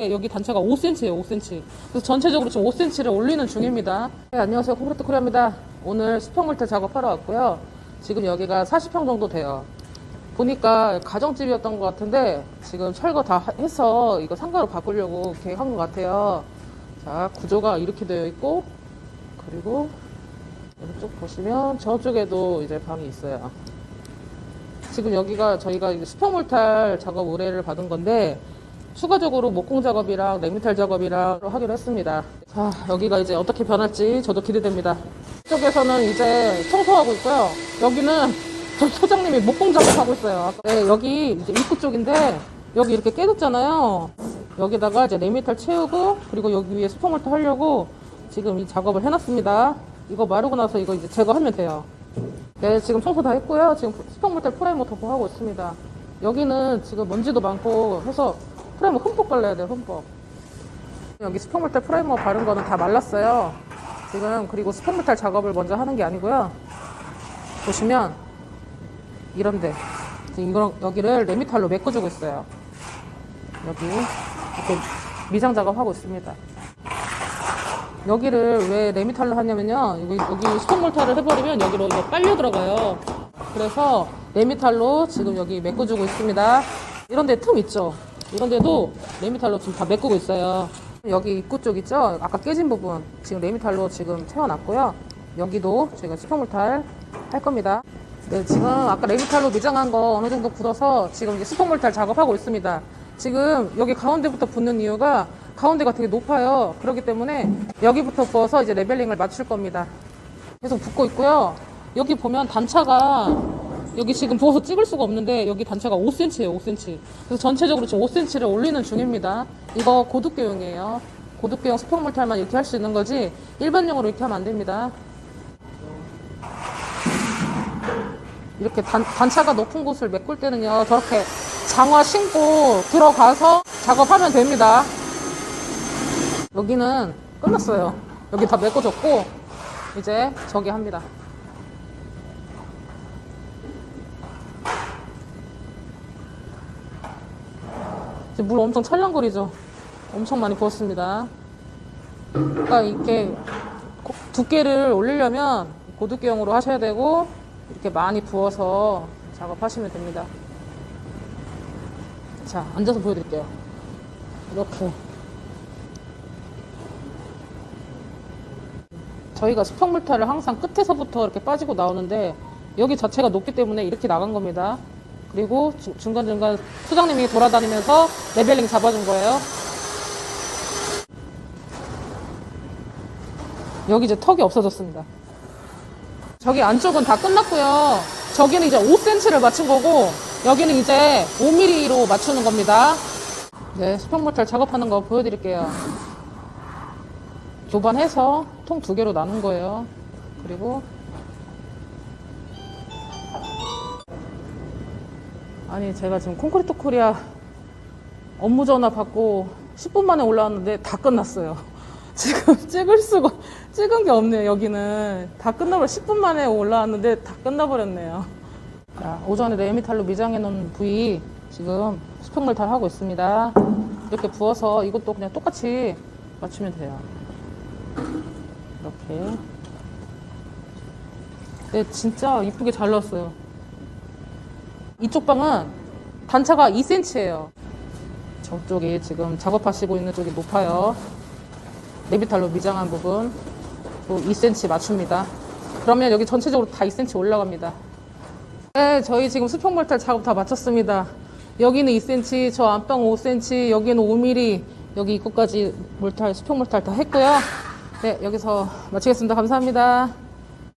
네, 여기 단차가 5cm예요, 5cm. 그래서 전체적으로 지금 5cm를 올리는 중입니다. 네, 안녕하세요. 콘크리트 코리아입니다. 오늘 수평물태 작업하러 왔고요. 지금 여기가 40평 정도 돼요. 보니까 가정집이었던 것 같은데 지금 철거 다 해서 이거 상가로 바꾸려고 계획한 것 같아요. 자, 구조가 이렇게 되어 있고 그리고 이쪽 보시면 저쪽에도 이제 방이 있어요. 지금 여기가 저희가 이제 수평 물탈 작업 의뢰를 받은 건데 추가적으로 목공 작업이랑 냉미탈 작업이랑 하기로 했습니다. 자, 여기가 이제 어떻게 변할지 저도 기대됩니다. 이쪽에서는 이제 청소하고 있고요. 여기는 저 소장님이 목공 작업하고 있어요. 네, 여기 이제 입구 쪽인데 여기 이렇게 깨졌잖아요. 여기다가 이제 네미탈 채우고 그리고 여기 위에 수평물탈 하려고 지금 이 작업을 해놨습니다. 이거 마르고 나서 이거 이제 제거하면 돼요. 네, 지금 청소 다 했고요. 지금 수평모텔 프라이머 덮어하고 있습니다. 여기는 지금 먼지도 많고 해서 프라이머 흠뻑 발라야 돼요, 흠뻑. 여기 수평모텔 프라이머 바른 거는 다 말랐어요. 지금 그리고 수평모텔 작업을 먼저 하는 게 아니고요. 보시면 이런데 지금 여기를 레미탈로 메꿔주고 있어요. 여기 이렇게 미장 작업하고 있습니다. 여기를 왜 레미탈로 하냐면요. 여기, 여기 수평몰탈을 해버리면 여기로 이게 빨려 들어가요. 그래서 레미탈로 지금 여기 메꿔주고 있습니다. 이런 데 틈 있죠? 이런 데도 레미탈로 지금 다 메꾸고 있어요. 여기 입구 쪽 있죠? 아까 깨진 부분 지금 레미탈로 지금 채워놨고요. 여기도 저희가 수평몰탈 할 겁니다. 네, 지금 아까 레미탈로 미장한 거 어느 정도 굳어서 지금 이제 수평몰탈 작업하고 있습니다. 지금 여기 가운데부터 붙는 이유가 가운데가 되게 높아요. 그렇기 때문에 여기부터 부어서 이제 레벨링을 맞출 겁니다. 계속 붙고 있고요. 여기 보면 단차가 여기 지금 부어서 찍을 수가 없는데 여기 단차가 5cm예요, 5cm. 그래서 전체적으로 지금 5cm를 올리는 중입니다. 이거 고두교용이에요. 고두교용 수평물탈만 이렇게 할 수 있는 거지 일반용으로 이렇게 하면 안 됩니다. 이렇게 단, 단차가 높은 곳을 메꿀 때는요, 저렇게 장화 신고 들어가서 작업하면 됩니다. 여기는 끝났어요. 여기 다 메꿔졌고, 이제 저기 합니다. 지금 물 엄청 찰랑거리죠? 엄청 많이 부었습니다. 그러니까 이렇게 고- 두께를 올리려면 고두께용으로 하셔야 되고, 이렇게 많이 부어서 작업하시면 됩니다. 자, 앉아서 보여드릴게요. 이렇게. 저희가 수평물탈을 항상 끝에서부터 이렇게 빠지고 나오는데 여기 자체가 높기 때문에 이렇게 나간 겁니다. 그리고 주- 중간중간 소장님이 돌아다니면서 레벨링 잡아준 거예요. 여기 이제 턱이 없어졌습니다. 저기 안쪽은 다 끝났고요. 저기는 이제 5cm를 맞춘 거고 여기는 이제 5mm로 맞추는 겁니다. 네, 수평모탈 작업하는 거 보여드릴게요. 교반해서 통 두 개로 나눈 거예요. 그리고 아니 제가 지금 콘크리트 코리아 업무 전화 받고 10분 만에 올라왔는데 다 끝났어요. 지금 찍을 수가 찍은 게 없네요. 여기는 다 끝나버려 10분 만에 올라왔는데 다 끝나버렸네요. 자, 오전에 네미탈로 미장해 놓은 부위 지금 수평물탈 하고 있습니다. 이렇게 부어서 이것도 그냥 똑같이 맞추면 돼요. 이렇게. 네, 진짜 이쁘게 잘 나왔어요. 이쪽 방은 단차가 2cm예요. 저쪽이 지금 작업하시고 있는 쪽이 높아요. 네비탈로 미장한 부분 또 2cm 맞춥니다. 그러면 여기 전체적으로 다 2cm 올라갑니다. 네, 저희 지금 수평몰탈 작업 다 마쳤습니다. 여기는 2cm, 저 안방 5cm, 여기는 5mm, 여기 입구까지 몰탈, 수평 몰탈 다 했고요. 네, 여기서 마치겠습니다. 감사합니다.